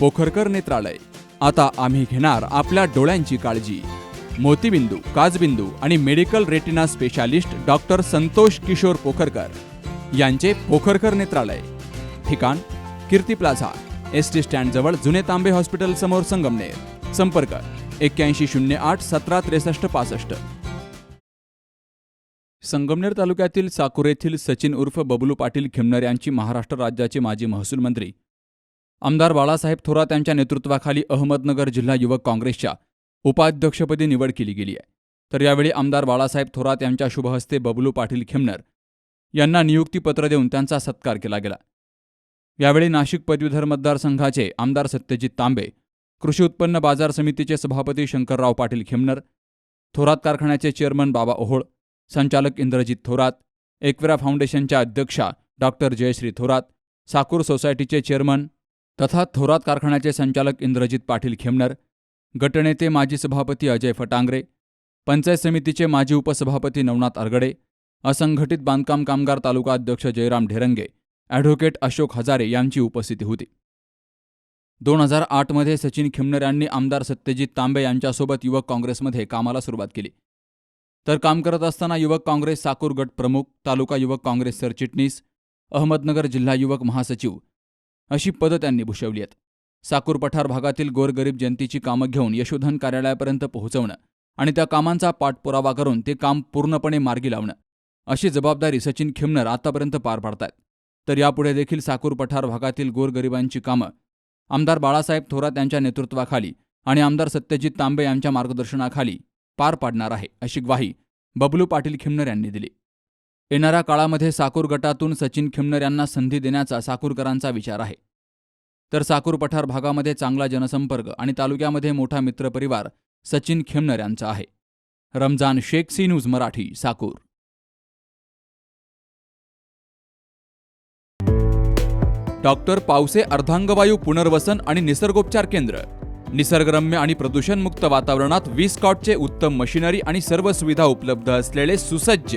पोखरकर नेत्रालय. आता आम्ही घेणार आपल्या डोळ्यांची काळजी. मोतीबिंदू काजबिंदू आणि medical retina specialist doctor Santosh Kishor Pokharkar यांचे पोखरकर नेत्रालय. ठिकाण कीर्ती प्लाझा एस टी स्टँडजवळ जुने तांबे हॉस्पिटल समोर संगमनेर. संपर्क एक्क्याऐंशी शून्य आठ सतरा त्रेसष्ट पासष्ट. संगमनेर तालुक्यातील साकूर येथील सचिन उर्फ बबलू पाटील खिमनर यांची महाराष्ट्र राज्याचे माजी महसूल मंत्री आमदार बाळासाहेब थोरात यांच्या नेतृत्वाखाली अहमदनगर जिल्हा युवक काँग्रेसच्या उपाध्यक्षपदी निवड केली गेली आहे. तर यावेळी आमदार बाळासाहेब थोरात यांच्या शुभहस्ते बबलू पाटील खिमनर यांना नियुक्तीपत्र देऊन त्यांचा सत्कार केला गेला. यावेळी नाशिक पदवीधर मतदारसंघाचे आमदार सत्यजित तांबे कृषी उत्पन्न बाजार समितीचे सभापती शंकरराव पाटील खिमनर थोरात कारखान्याचे चेअरमन बाबा ओहोळ संचालक इंद्रजित थोरात एकविरा फाउंडेशनच्या अध्यक्षा डॉक्टर जयश्री थोरात साकूर सोसायटीचे चेअरमन तथा थोरात कारखान्याचे संचालक इंद्रजित पाटील खेमनर गटनेते माजी सभापती अजय फटांगरे पंचायत समितीचे माजी उपसभापती नवनाथ अरगडे असंघटित बांधकाम कामगार तालुका अध्यक्ष जयराम ढेरंगे ॲडव्होकेट अशोक हजारे यांची उपस्थिती होती. दोन हजार आठमध्ये सचिन खिमनर यांनी आमदार सत्यजित तांबे यांच्यासोबत युवक काँग्रेसमध्ये कामाला सुरुवात केली. तर काम करत असताना युवक काँग्रेस साकूर गट प्रमुख तालुका युवक काँग्रेस सरचिटणीस अहमदनगर जिल्हा युवक महासचिव अशी पदं त्यांनी भूषवली आहेत. साकूर पठार भागातील गोरगरीब जनतेची कामं घेऊन यशोधन कार्यालयापर्यंत पोहोचवणं आणि त्या कामांचा पाठपुरावा करून ते काम पूर्णपणे मार्गी लावणं अशी जबाबदारी सचिन खिमनर आतापर्यंत पार पाडतायत. तर यापुढे देखील साकूर पठार भागातील गोरगरिबांची कामं आमदार बाळासाहेब थोरात यांच्या नेतृत्वाखाली आणि आमदार सत्यजित तांबे यांच्या मार्गदर्शनाखाली पार पाडणार आहे अशी ग्वाही बबलू पाटील खिमनर यांनी दिली. येणाऱ्या काळामध्ये साकूर गटातून सचिन खिमनर यांना संधी देण्याचा साकूरकरांचा विचार आहे. तर साकूर पठार भागामध्ये चांगला जनसंपर्क आणि तालुक्यामध्ये मोठा मित्रपरिवार सचिन खेमनर यांचा आहे. Ramzan Shaikh C news Marathi Sakur. Doctor Pawase अर्धांगवायू पुनर्वसन आणि निसर्गोपचार केंद्र. निसर्गरम्य आणि प्रदूषणमुक्त वातावरणात वीस कॉटचे उत्तम मशिनरी आणि सर्व सुविधा उपलब्ध असलेले सुसज्ज